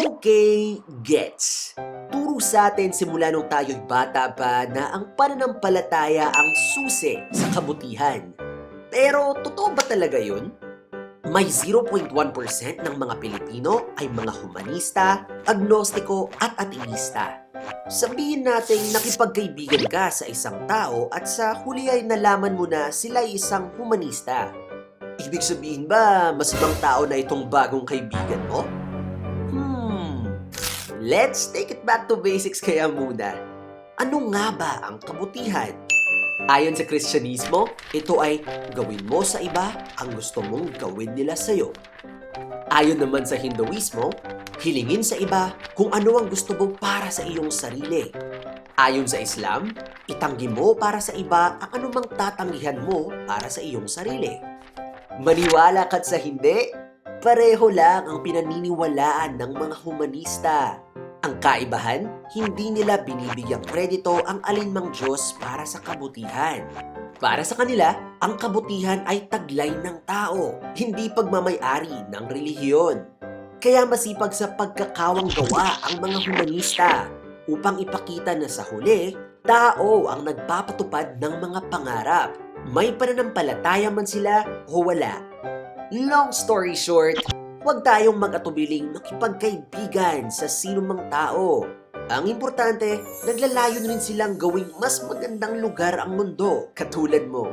Okay, gets. Turo sa atin simula nung tayo'y bata pa na ang pananampalataya ang susi sa kabutihan. Pero totoo ba talaga yun? May 0.1% ng mga Pilipino ay mga humanista, agnostiko at ateista. Sabihin natin nakipagkaibigan ka sa isang tao at sa huli ay nalaman mo na sila ay isang humanista. Ibig sabihin ba, mas ibang tao na itong bagong kaibigan mo? Let's take it back to basics kaya muna. Ano nga ba ang kabutihan? Ayon sa Kristyanismo, ito ay gawin mo sa iba ang gusto mong gawin nila sa'yo. Ayon naman sa Hinduismo, hilingin sa iba kung ano ang gusto mo para sa iyong sarili. Ayon sa Islam, itanggi mo para sa iba ang anumang tatanggihan mo para sa iyong sarili. Maniwala ka't sa hindi, pareho lang ang pinaniniwalaan ng mga humanista. Ang kaibahan, hindi nila binibigyang kredito ang alinmang Diyos para sa kabutihan. Para sa kanila, ang kabutihan ay taglay ng tao, hindi pagmamayari ng relihiyon. Kaya masipag sa pagkakawang gawa ang mga humanista upang ipakita na sa huli, tao ang nagpapatupad ng mga pangarap. May pananampalataya man sila o wala. Long story short, Huwag tayong mag-atubiling makipagkaibigan sa sinumang tao. Ang importante, naglalayo na rin silang gawing mas magandang lugar ang mundo katulad mo.